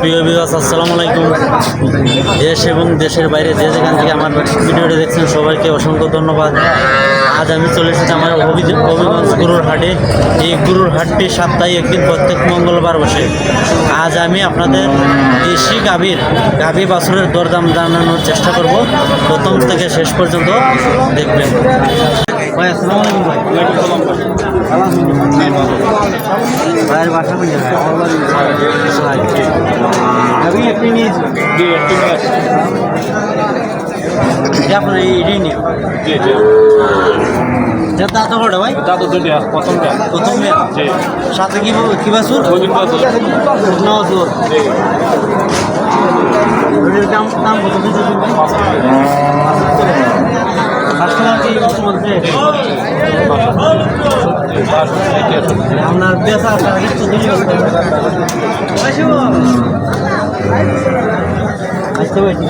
প্রিয় বিবাস আসসালামু আলাইকুম। দেশ এবং দেশের বাইরে যে যেখান থেকে আমার ভিডিওটি দেখছেন, সবাইকে অসংখ্য ধন্যবাদ। আজ আমি চলে এসেছি আমার হবিগঞ্জ গুরুর হাটে এই গুরুর হাটটি সপ্তাহে একদিন, প্রত্যেক মঙ্গলবার বসে। আজ আমি আপনাদের দেশি গাভীর, গাভী বাছুরের দরদাম জানানোর চেষ্টা করব। প্রথম থেকে শেষ পর্যন্ত দেখবেন। ভাই, আসসালামু আলাইকুম ভাই। ভাইয়ের বাসা কোন জায়গায় আমি একটি নিয়েছি আপনার এই এটাই নিয়ে যার দাঁত কটা ভাই? দাদু দুটি প্রথমটা প্রথম জি। সাথে কি কি বাসুর গোবিন্দ বাছুর। নজর। দাম দাম কত দিতে কাস্টমার কি বলছে? আপনার আসতে পারছি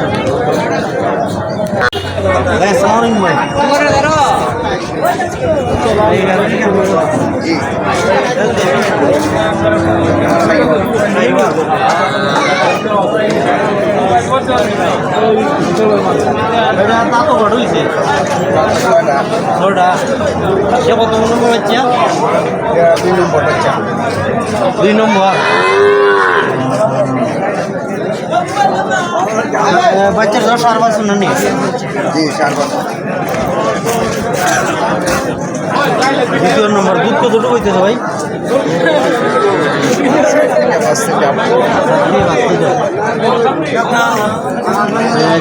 তা তো বড় হয়েছে ছটা সে কত নম্বর বাচ্চা। দুই নম্বর। বাচ্চার দশ আর বছর না নেই দ্বিতীয় নম্বর দুধ কতটুকু হইতেছে ভাই?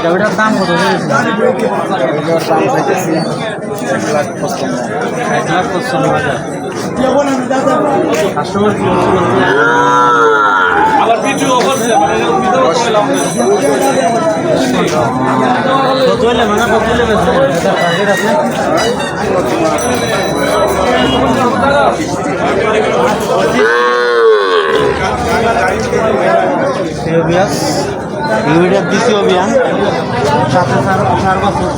গাড়িটার দাম কত এক লাখ পঁচপান্ন হাজার। কাস্টমার? ইউরিয়ার দ্বিতীয় অভিযান সাথে চার বছর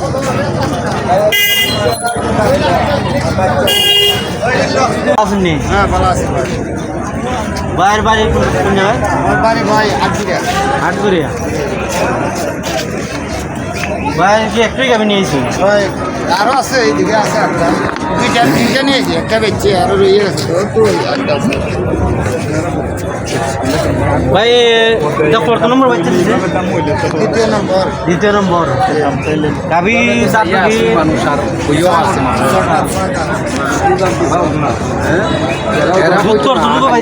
আসেননি হ্যাঁ ভালো বাড়ি কোন কোন জায়গায়? আমার বাড়ি ভাই আটগুড়িয়া বাইরে কি একটাই গাবি নিয়েছি ভাই আরও আছে এইদিকে আছে একটা। দুইটা তিনটা নিয়েছি একটা বেচছি আরও রয়ে গেছে। আছে ভাই এটা কত নম্বর বাচ্চা দ্বিতীয় নম্বর। দ্বিতীয় নম্বর। গাবি কি দুধ তো অর্ধেক ভাই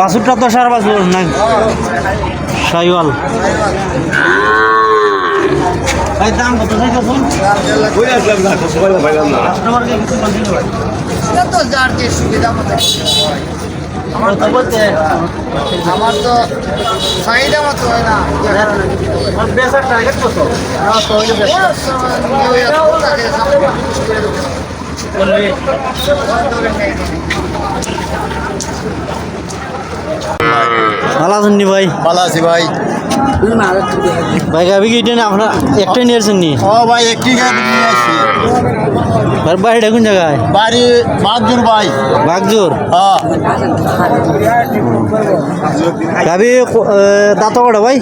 বাসুরটা তো সার বাসুর না সাইওয়াল ভাই দাম কত তো যার যে সুবিধা মতো আমার তো বলতে আমার তো চাহিদা মতো হয় না আমার টার্গেট কত ভালো আছেন ভাই ভালো আছি ভাই ভাই গাবি কি এটা আপনার একটাই নিয়েছেন নি ও ভাই একটি গাড়ি নিয়ে আসছি। আর বাড়িটা কোন জায়গায়? বাড়ি বাগজুর ভাই। বাগজোর? হ্যাঁ। গাবি দাঁত কটা ভাই?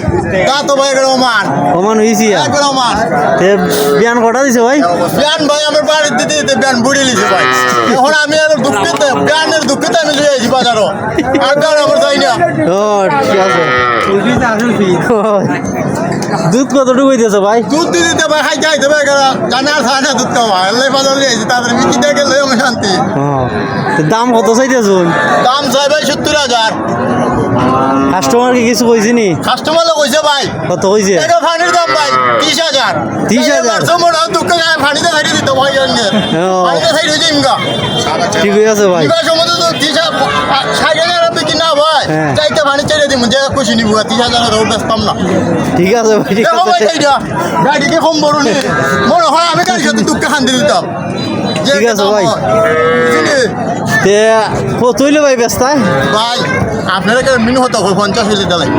তা তো ভাই এগুলো মান সমান হয়েছি এগুলো মান তে বিয়ান কটা দিছে ভাই? বিয়ান ভাই আমার বাড়ির দিদি দিতে বিয়ান বুড়ি লিছে ভাই। এখন আমি আর দুঃখিত বিয়ানের দুঃখিত আমি লিয়ে আইছি বাজারও। আর বিয়ান আমার যাই না। ও ঠিক আছে। দুধ কতটুকু হইতেছে ভাই? দুধ দিয়ে দিতে ভাই খাইতে খাইতে ভাই জানা খায় না দুধ খাওয়া এলে বাজার লিয়ে তাদের বিক্রি দেখে লই আমি শান্তি। দাম কত চাইতেছুন দাম চাই ভাই সত্তর হাজার। কাস্টমার কি কিছু কইছি নি? কাস্টমার কইছে ভাই। কত কইছে? এটা ফানির দাম ভাই ত্রিশ হাজার। 30,000? সময় দুঃখ গায়ে ফানিতে ছাড়িয়ে দিত ভাই। ফানিতে ছাড়িয়ে দিই ইনকা। ঠিক আছে ভাই। তো ত্রিশ ষাট হাজার আপনি কিনা ভাই হ্যাঁ। চাইতে ফানি ছেড়ে দিব যে খুশি নিব ত্রিশ হাজার আর বেচতাম না। ঠিক আছে ভাই ঠিক আছে। গাড়িকে কম বড় নি? মনে হয় আমি গাড়ির সাথে দুঃখে দিতাম। ঠিক আছে ভাই। তে কত হইলে ভাই ব্যস্তায়? ভাই আপনারা কেন মিনু হতো পঞ্চাশ হইলে দিলাই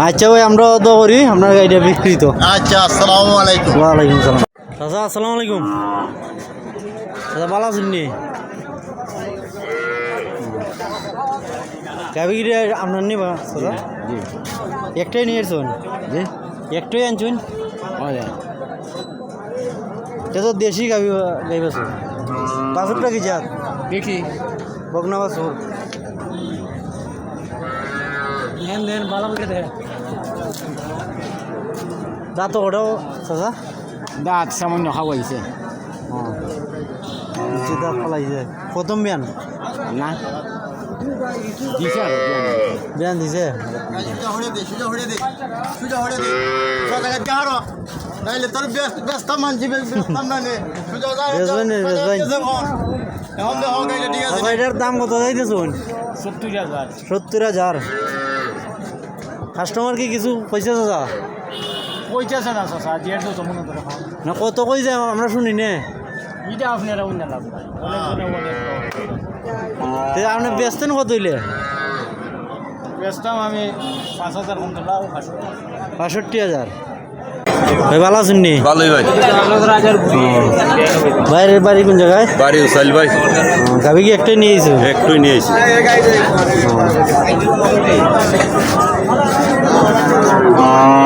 আচ্ছা ভাই আমরা তো করি আপনার গাড়িটা বিক্রিত। আচ্ছা আসসালামু আলাইকুম। ওয়ালাইকুম সালাম চাচা আসসালামু আলাইকুম। চাচা ভালো আছেন নি? গাবি গিরি আপনার নিবা চাচা একটাই নিয়ে আসুন। একটাই আনছুন? এটা তো দেশি গাবি গাই বাসুর বাসুরটা কি জাত? দেখি বকনা বাসুর দেন দেন বালাম দেন দাঁত ওটাও চাচা? দাঁত সামান্য খাওয়াইছে হ্যাঁ দাঁত ফলাইছে। প্রথম বিয়ান? না। দিছে বিয়ান দিছে। নাইলে তোর ব্যস্ত ব্যস্ত মানছি এটার দাম কত? যাইতেছুন সত্তর হাজার। সত্তর হাজার। কাস্টমার কি কিছু পয়সা চাচা পঁয়তাছে না চাচা দেড়শো তো মনে করে না কত কই যায় আমরা শুনি নে। এটা আপনি অন্য লাভ তে আপনি বেচতেন কত হইলে? ব্যস্তাম আমি পাঁচ হাজার বাষট্টি হাজার। ভাই ভালো আছেন নি? ভালোই ভাই। বাইরের বাড়ি কোন জায়গায়? বাড়ি উসাইল ভাই। গাবি কি একটাই নিয়ে গেছে একটুই নিয়ে এসি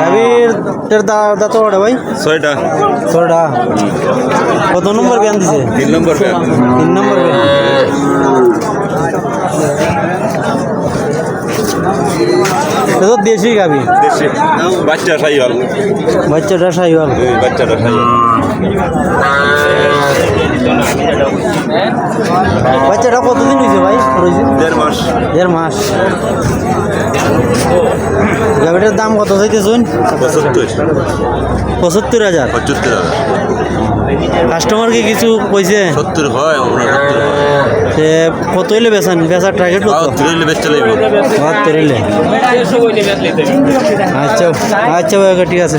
গাবির তের দা- দাঁত ওটা ভাই? ছয়টা। তোরটা? কত নম্বর ব্যান দিছে? তিন নম্বর তিন নম্বর ব্যান এটা তো দেশি গাবি। দেশি। বাচ্চা সাই হল বাচ্চাটা সাইওয়াল বাচ্চাটা সাই হল বাচ্চাটা কতদিন হয়েছে ভাই রয়েছে দেড় মাস। দেড় মাস। গাড়িটার দাম কত চাইতে শুন? পঁচাত্তর। হাজার। পঁচাত্তর হাজার। কাস্টমারকে কিছু কইছে? সত্তর হয় আপনার সে কত হইলে বেচান? বেচার টার্গেট বাহাত্তর হইলে বেচতে লাগবে। বাহাত্তর হইলে। আচ্ছা আচ্ছা ভাই ঠিক আছে।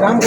Там